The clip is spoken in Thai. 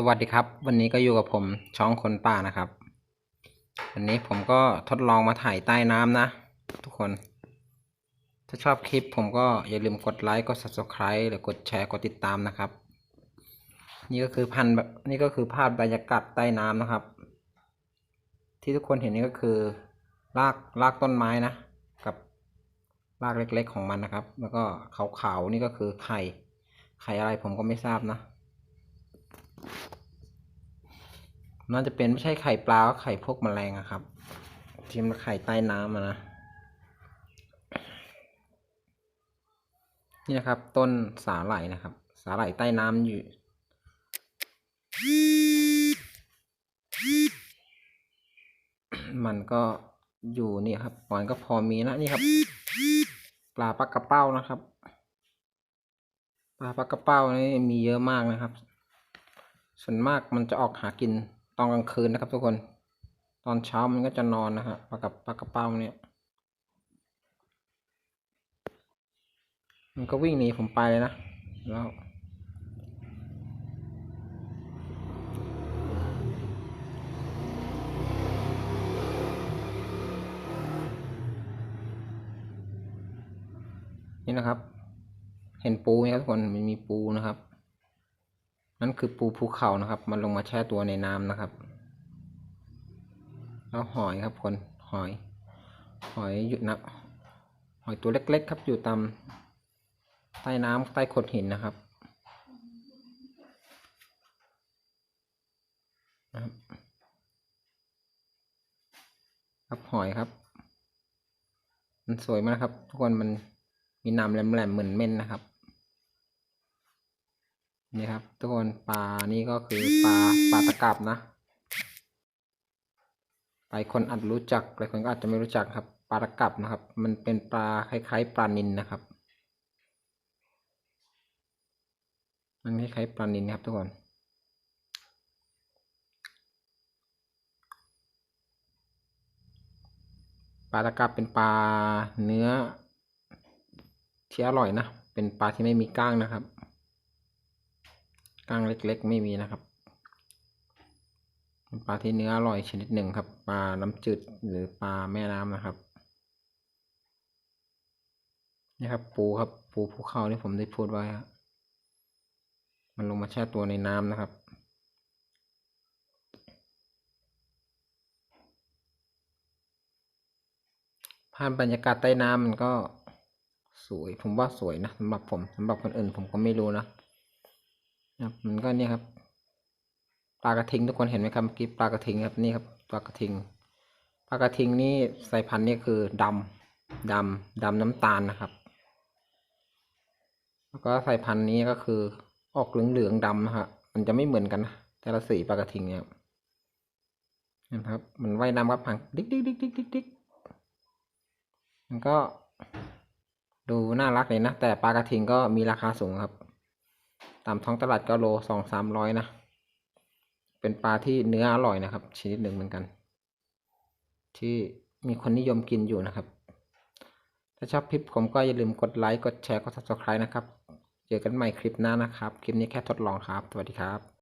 สวัสดีครับ วันนี้ก็อยู่กับผมช่องคนป่านะครับ วันนี้ผมก็ทดลองมาถ่ายใต้น้ำนะ ทุกคน ถ้าชอบคลิปผมก็อย่าลืมกดไลค์กด subscribe หรือกดแชร์กดติดตามนะครับ นี่ก็คือพันแบบนี่ก็คือภาพบรรยากาศใต้น้ำนะครับ ที่ทุกคนเห็นนี่ก็คือรากรากต้นไม้นะ กับรากเล็กๆของมันนะครับ แล้วก็ขาวๆนี่ก็คือไข่ไข่อะไรผมก็ไม่ทราบนะ น่าจะเป็นไม่ใช่ไข่ปลาก็ไข่พวกแมลงอะครับ ที่มันไข่ใต้น้ำอะนะ นี่นะครับ ต้นสาหร่ายนะครับ สาหร่ายใต้น้ำอยู่ มันก็อยู่นี่ครับมันก็พอมีนะนี่ครับ ปลาปลากระเป้านะครับ ปลาปลากระเป้านี่มีเยอะมากนะครับ ส่วนมากมันจะออกหากินตอนกลางคืนนะครับทุกคน ตอนเช้ามันก็จะนอนนะฮะปลากับปลากระเป้าเนี่ย มันก็วิ่งหนีผมไปเลยนะ แล้วนี่นะครับ เห็นปูไหมครับทุกคนมันมีปูนะครับ นั่นคือปูภูเขานะครับ มันลงมาแช่ตัวในน้ำนะครับ แล้วหอยครับคนหอย หอยอยู่นะหอยตัวเล็กๆ ครับอยู่ตามใต้น้ำใต้โขดหินนะครับนะครับครับหอยครับ มันสวยมากครับ ทุกคนมันมีน้ำแหลมๆเหมือนเม่นนะครับ นี่ครับ ทุกคนปลานี่ก็คือปลาปลาตะกับนะหลายคนอาจรู้จักหลายคนก็อาจจะไม่รู้จักครับปลาตะกับนะครับ มันเป็นปลาคล้ายๆ ปลานิลนะครับ มันคล้ายๆปลานิลนครับทุกคนปลาตะกับเป็นปลาเนื้อที่อร่อยนะ เป็นปลาที่ไม่มีก้างนะครับ ก้างเล็ก ๆ ไม่มีนะครับปลาที่เนื้ออร่อยชนิดหนึ่งครับ ปลาน้ำจืดหรือปลาแม่น้ำนะครับนี่ครับ ปูครับ ปูภูเขาที่ผมได้พูดไว้ครับมันลงมาแช่ตัวในน้ำนะครับภาพบรรยากาศใต้น้ำมันก็สวย ผมว่าสวยนะสำหรับผมสำหรับคนอื่นผมก็ไม่รู้นะ ครับมันก็เนี่ยครับปลากระทิงทุกคนเห็นไหมครับเมื่อกี้ปลากระทิงครับนี่ครับปลากระทิงปลากระทิงนี่สายพันธุ์นี่คือดำดำดำน้ำตาลนะครับ แล้วก็สายพันธุ์นี้ก็คือออกเหลืองเหลืองดำนะฮะมันจะไม่เหมือนกันนะแต่ละสีปลากระทิงเนี่ยนะครับ มันว่ายน้ำครับหางดิ๊กดิ๊กดิ๊กดิ๊กดิ๊กดิ๊กมันก็ดูน่ารักเลยนะแต่ปลากระทิงก็มีราคาสูงครับ ตามท้องตลาดก็โลสองสามร้อยนะ เป็นปลาที่เนื้ออร่อยนะครับ ชนิดหนึ่งเหมือนกัน ที่มีคนนิยมกินอยู่นะครับ ถ้าชอบคลิปผมก็อย่าลืมกดไลค์ กดแชร์ กด subscribe นะครับ เจอกันใหม่คลิปหน้านะครับ คลิปนี้แค่ทดลองครับ สวัสดีครับ